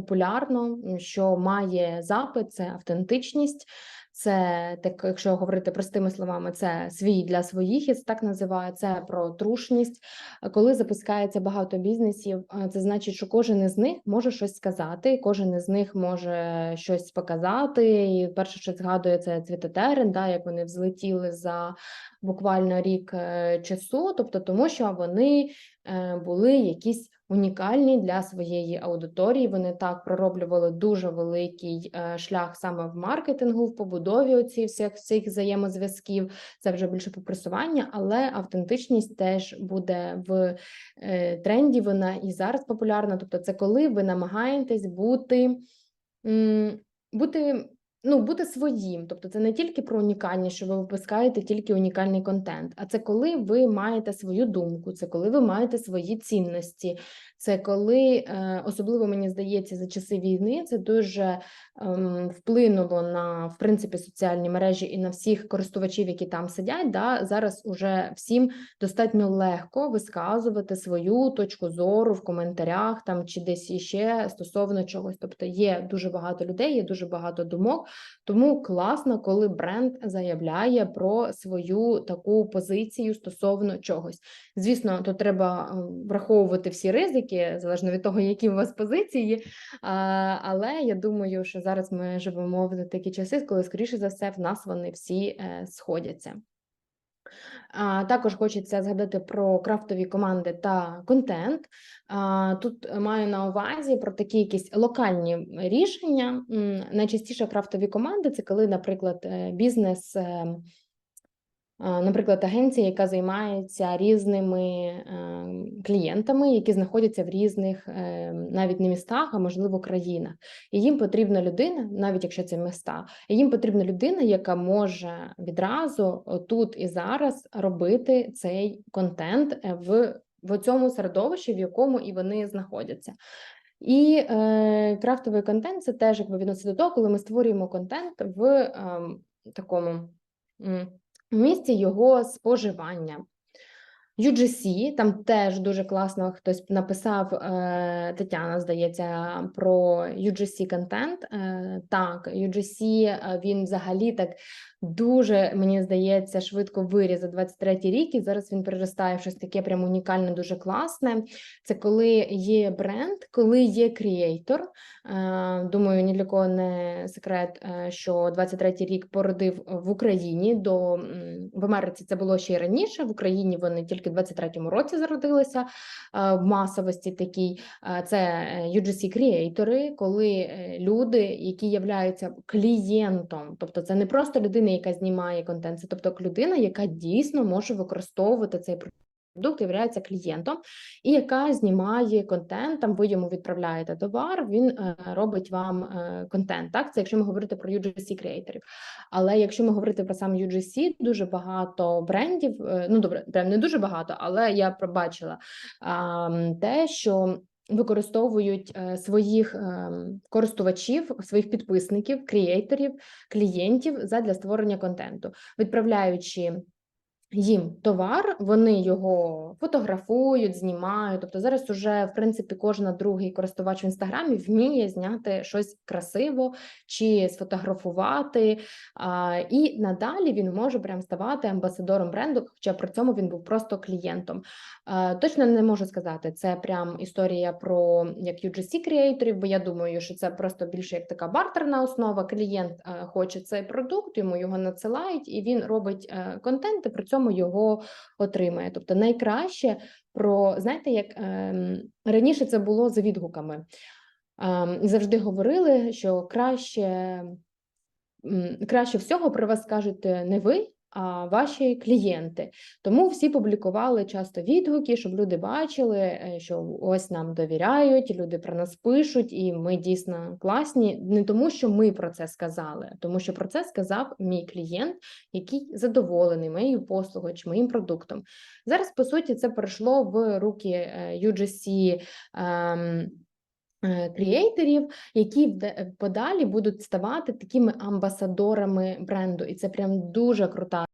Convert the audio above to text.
популярно, що має запит, це автентичність. Це так, якщо говорити простими словами, це свій для своїх, я це так називаю. Це про трушність. Коли запускається багато бізнесів, е, це значить, що кожен із них може щось сказати, кожен із них може щось показати. І перше, що згадує, це цвітотерен, да, як вони взлетіли за буквально рік е, часу, тобто тому, що вони е, були якісь унікальні для своєї аудиторії. Вони так пророблювали дуже великий е, шлях саме в маркетингу, в побудові оці всіх всіх взаємозв'язків. Це вже більше по просування, але автентичність теж буде в е, тренді. Вона і зараз популярна. Тобто, це коли ви намагаєтесь бути. Бути Ну, бути своїм, тобто це не тільки про унікальність, що ви випускаєте тільки унікальний контент, а це коли ви маєте свою думку, це коли ви маєте свої цінності, це коли, е, особливо мені здається, за часи війни це дуже ем, вплинуло на в принципі соціальні мережі і на всіх користувачів, які там сидять. Да, Зараз уже всім достатньо легко висказувати свою точку зору в коментарях там чи десь іще стосовно чогось. Тобто є дуже багато людей, є дуже багато думок. Тому класно, коли бренд заявляє про свою таку позицію стосовно чогось. Звісно, тут треба ем, враховувати всі ризики, залежно від того, які у вас позиції. Але я думаю, що зараз ми живемо в такі часи, коли, скоріше за все, в нас вони всі е, сходяться. Також хочеться згадати про крафтові команди та контент. Тут маю на увазі про такі якісь локальні рішення. Найчастіше крафтові команди це коли, наприклад, е, бізнес. Наприклад, агенція, яка займається різними е, клієнтами, які знаходяться в різних е, навіть не містах, а можливо країнах. І їм потрібна людина, навіть якщо це міста, і їм потрібна людина, яка може відразу тут і зараз робити цей контент е, в, в цьому середовищі, в якому і вони знаходяться. І е, крафтовий контент це теж якби відноситься до того, коли ми створюємо контент в е, такому. М, місці його споживання. UGC, там теж дуже класно хтось написав е, Тетяна, здається, про UGC контент. Е, так, UGC е, він взагалі так дуже, мені здається, швидко виріс за 23-й рік, і зараз він переростає в щось таке прям унікальне, дуже класне. Це коли є бренд, коли є креатор. Думаю, ні для кого не секрет, що 23-й рік породив в Україні до в Америці. Це було ще й раніше. В Україні вони тільки в 23-му році зародилися е, в масовості. Такій це UGC креатори, коли люди, які являються клієнтом, тобто це не просто людина, яка знімає контент, це тобто людина, яка дійсно може використовувати цей продукт, являється клієнтом, і яка знімає контент, там ви йому відправляєте товар, він е, робить вам е, контент. Так, це якщо ми говорити про UGC креаторів. Але якщо ми говорити про сам UGC, дуже багато брендів, е, ну добре, прям не дуже багато, але я пробачила те, що. Використовують своїх е, користувачів, своїх підписників, креаторів, клієнтів задля створення контенту, відправляючи їм товар, вони його фотографують, знімають. Тобто зараз уже, в принципі, кожен другий користувач в інстаграмі вміє зняти щось красиво чи сфотографувати. А, І надалі він може прям ставати амбасадором бренду, хоча при цьому він був просто клієнтом. А, Точно не можу сказати, це прям історія про як UGC креаторів, бо я думаю, що це просто більше як така бартерна основа. Клієнт а, хоче цей продукт, йому його надсилають, і він робить а, контент. і При цьому цьому його отримає. Тобто, найкраще про знаєте, як е, раніше це було за відгуками. Е, завжди говорили, що краще. Краще всього про вас скажете не ви, ваші клієнти. Тому всі публікували часто відгуки, щоб люди бачили, е, що ось нам довіряють, люди про нас пишуть, і ми дійсно класні. Не тому, що ми про це сказали, а тому що про це сказав мій клієнт, який задоволений моєю послугою чи моїм продуктом. Зараз, по суті, це перейшло в руки е, UGC. Е, кріейтерів, які подалі будуть ставати такими амбасадорами бренду, і це прям дуже крута